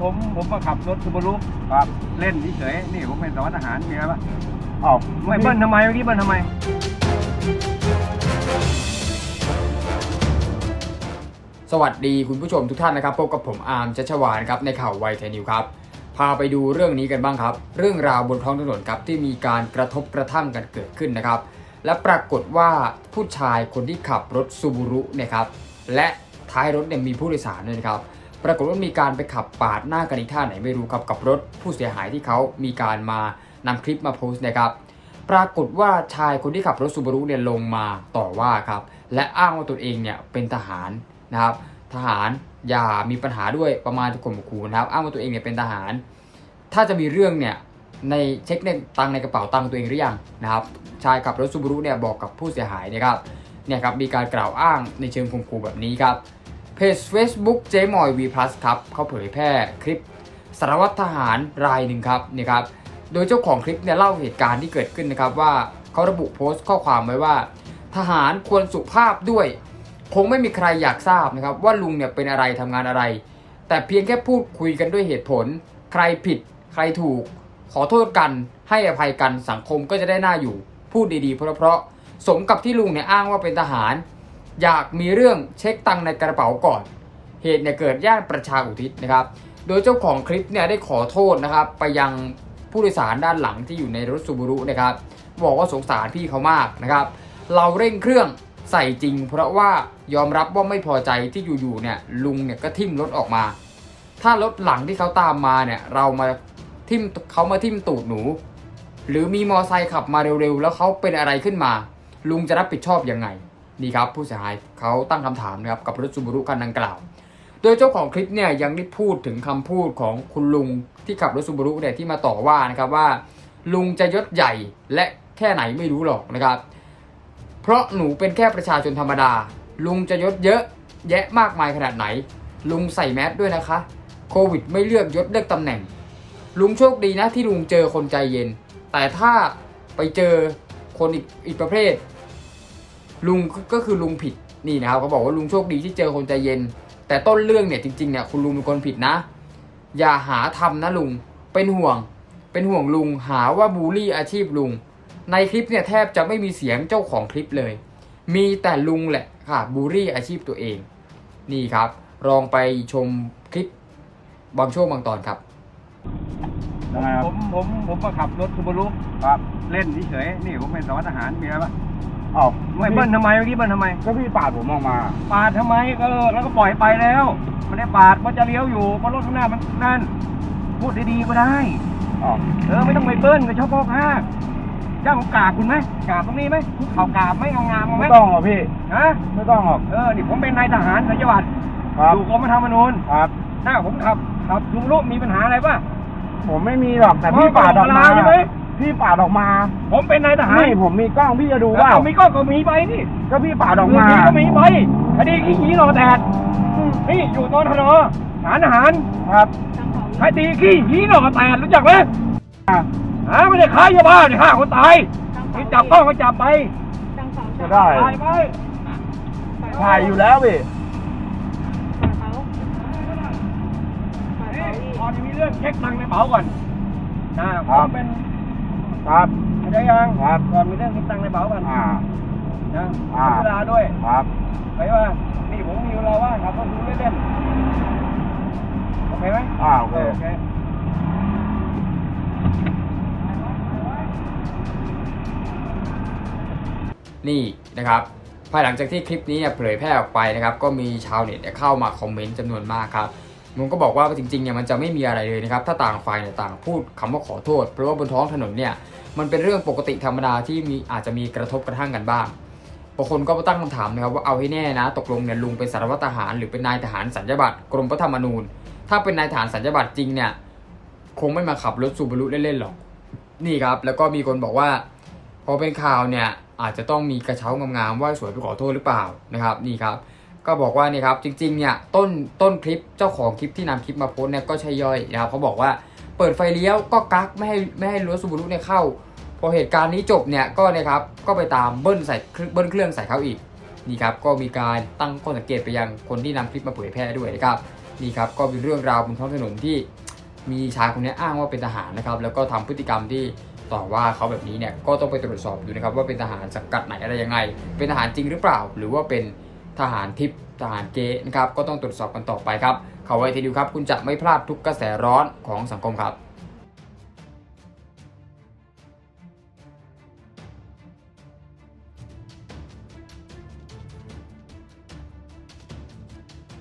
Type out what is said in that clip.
ผมผมมาขับรถซูบารุครับเล่นเฉยๆนี่ผมเป็นสารวัตรทหารมีอะไรปะอ้าวไม่เบิ้ลทำไมเมื่อกี้เบิ้ลทำไม สวัสดีคุณผู้ชมทุกท่านนะครับพบกับผมอาร์มชัชวานครับในข่าวไวไทยนิวครับพาไปดูเรื่องนี้กันบ้างครับ เรื่องราวบนท้องถนนครับที่มีการกระทบกระทั่งกันเกิดขึ้นนะครับ และปรากฏว่าผู้ชายคนที่ขับรถซูบูรุเนี่ยครับและท้ายรถเนี่ยมีผู้โดยสารด้วยนะครับ ปรากฏว่ามีการไปขับปาดหน้ากันอีกท่าไหนไม่รู้ครับกับรถผู้เสียหายที่เขามีการมานำคลิปมาโพสต์นะครับปรากฏว่าชายคนที่ขับรถซูบารุเนี่ยลงมาต่อว่าครับและอ้างว่าตนเองเนี่ยเป็นทหารนะครับทหารอย่ามีปัญหาด้วยประมาณจะข่มขู่นะครับอ้างว่าตัวเองเนี่ยเป็นทหาร ถ้าจะมีเรื่องเนี่ยในเช็คในตังในกระเป๋าตังตัวเองหรือยังนะครับชายขับรถซูบารุเนี่ยบอกกับผู้เสียหายนะครับเนี่ยครับมีการกล่าวอ้างในเชิงข่มขู่แบบนี้ครับ เพจ Facebook เจมอย V+ ครับเขาเผยแพร่คลิปสารวัตรทหารรายหนึ่งครับนี่ครับโดยเจ้าของคลิปเนี่ยเล่าเหตุการณ์ที่เกิดขึ้นนะครับว่าเขาระบุโพสต์ข้อความไว้ว่า ทหารควรสุภาพด้วย คงไม่มีใครอยากทราบนะครับว่าลุงเนี่ยเป็นอะไรทำงานอะไร แต่เพียงแค่พูดคุยกันด้วยเหตุผล ใครผิด ใครถูก ขอโทษกัน ให้อภัยกันสังคมก็จะได้หน่าอยู่ พูดดีๆเพราะๆสมกับที่ลุงเนี่ยอ้างว่าเป็นทหาร อยากมีเรื่องเช็คตังค์ในกระเป๋าก่อน เหตุเนี่ยเกิดย่านประชาอุทิศนะครับ โดยเจ้าของคลิปเนี่ยได้ขอโทษนะครับ ไปยังผู้โดยสารด้านหลังที่อยู่ในรถซูบูรุนะครับ บอกว่าสงสารพี่เขามากนะครับ เราเร่งเครื่องใส่จริง เพราะว่ายอมรับว่าไม่พอใจที่อยู่ๆเนี่ยลุงเนี่ยก็ทิ่มรถออกมา ถ้ารถหลังที่เขาตามมาเนี่ยเรามาทิ่มเขามาทิ่มตูดหนู หรือมีมอไซค์ขับมาเร็วๆ แล้วเขาเป็นอะไรขึ้นมา ลุงจะรับผิดชอบยังไง นี่ครับผู้เสียหายเขาตั้งคำถามนะครับกับรถซูบูรุคันดังกล่าว โดยเจ้าของคลิปเนี่ยยังได้พูดถึงคำพูดของคุณลุงที่ขับรถซูบูรุเนี่ยที่มาต่อว่านะครับว่า ลุงจะยศใหญ่และแค่ไหนไม่รู้หรอกนะครับ เพราะหนูเป็นแค่ประชาชนธรรมดา ลุงจะยศเยอะแยะมากมายขนาดไหน ลุงใส่แมสด้วยนะคะ โควิดไม่เลือกยศเลือกตำแหน่ง ลุงโชคดีนะที่ลุงเจอคนใจเย็น แต่ถ้าไปเจอคนอีกอีกประเภท ลุงก็คือลุงผิดนี่นะครับเขาบอกว่าลุงโชคดีที่เจอคนใจเย็น แต่ต้นเรื่องเนี่ยจริงๆเนี่ยคุณลุงเป็นคนผิดนะ อย่าหาทำนะลุงเป็นห่วง เป็นห่วงลุงหาว่าบูลลี่อาชีพลุง ในคลิปเนี่ยแทบจะไม่มีเสียงเจ้าของคลิปเลย มีแต่ลุงแหละค่ะบูลลี่อาชีพตัวเอง นี่ครับลองไปชมคลิปบางช่วงบางตอนครับยังไงคผรับมผมผมมาขับรถซูบารุครับ เล่นเฉยๆนี่ผมเป็นสารวัตรทหารมีอะไรปะ อ้าวไม่เบิ้ลทำไมเมื่อกี้เบิ้ลทำไมก็พี่ปาดผมออกมา ปาดทำไมเออแล้วก็ปล่อยไปแล้วไม่ได้ปาดมันจะเลี้ยวอยู่เพราะรถข้างหน้ามันนั่นพูดดีๆก็ได้อ้าวเออไม่ต้องไปเบิ้ลก็ชอบพอกห้ากเจ้าของกราบคุณไหมกราบตรงนี้ไหมคุกเข่ากราบไหมเอางามเอาไหมไม่ต้องหรอกพี่ฮะไม่ต้องหรอกเออนี่ผมเป็นนายทหารสัญญวัตรครับอยู่กรมธรรมนูญครับถ้าผมขับขับลุงลุมีปัญหาอะไรป่ะผมไม่มีหรอกแต่พี่อ๋อปาดออกมาใช่ไหม พี่ปาดออกมาผมเป็นนายทหารนี่ผมมีกล้องพี่จะดูว่าเออมีก็ก็มีไปนี่ก็พี่ปาดออกมามีก็มีไปคดีขี้หนีรอแดดนี่อยู่ตอนทนอฐานทหารครับคดีขี้หนีรอแดดรู้จักไหมอะฮะไม่ได้ค้ายาบ้าเนี่ยฆ่าคนตายนี่จับต้องก็จับไปก็ได้ตายไปถ่ายอยู่แล้วพี่นี่ก่อนจะมีเรื่องเช็คตังค์ในเป๋าก่อนนะผครับมเป็น ครับอะไรยังครับ ก่อนมีเรื่องเช็คตังค์ในเป๋าก่อนอ่า นะอ่า เวลาด้วย ครับ ไปว่านี่ผมมีเวลาว่างครับก็ดูเล่นๆโอเคไหมอ่าโอเค โอเคนี่นะครับภายหลังจากที่คลิปนี้เนี่ยเผยแพร่ออกไปนะครับ ก็มีชาวเน็ตเนี่ยเข้ามาคอมเมนต์จำนวนมากครับ มันก็บอกว่าจริงๆเนี่ยมันจะไม่มีอะไรเลยนะครับถ้าต่างฝ่ายเนี่ยต่างพูดคำว่าขอโทษ เพราะว่าบนท้องถนนเนี่ยมันเป็นเรื่องปกติธรรมดาที่มีอาจจะมีกระทบกระทั่งกันบ้างบางคนก็มาตั้งคำถามนะครับว่าเอาให้แน่นะ ตกลงเนี่ยลุงเป็นสารวัตรทหาร หรือเป็นนายทหารสัญญบัตรกรมพระธรรมนูญ ถ้าเป็นนายทหารสัญญบัตรจริงเนี่ยคงไม่มาขับรถซูบารุเล่นๆหรอกนี่ครับ แล้วก็มีคนบอกว่า พอเป็นข่าวเนี่ยอาจจะต้องมีกระเช้างามๆว่าสวยไปขอโทษหรือเปล่านะครับ นี่ครับ ก็บอกว่านี่ครับจริงๆเนี่ยต้นต้นคลิปเจ้าของคลิปที่นำคลิปมาโพสต์เนี่ยก็ใช่ย่อยนะครับเขาบอกว่าเปิดไฟเลี้ยวก็กักไม่ให้ไม่ให้รถซูบูรุเนี่ยเข้า พอเหตุการณ์นี้จบเนี่ยก็เนะครับก็ไปตามเบิ้ลใส่เบิ้ลเครื่องใส่เขาอีกนี่ครับก็มีการตั้งข้อสังเกตไปยังคนที่นำคลิปมาเผยแพร่ด้วยนะครับนี่ครับก็เป็นเรื่องราวบนท้องถนนที่มีชายคนนี้อ้างว่าเป็นทหารนะครับแล้วก็ทำพฤติกรรมที่ต่อว่าเขาแบบนี้เนี่ยก็ต้องไปตรวจสอบดูนะครับว่าเป็นทหารสังกัดไหนอะไรยังไง เป็นทหารจริงหรือเปล่า หรือว่าเป็น ทหารทิพย์ทหารเกนะครับก็ต้องตรวจสอบกันต่อไปครับ เขาไว้ทีเดียวครับ คุณจะไม่พลาดทุกกระแสร้อนของสังคมครับ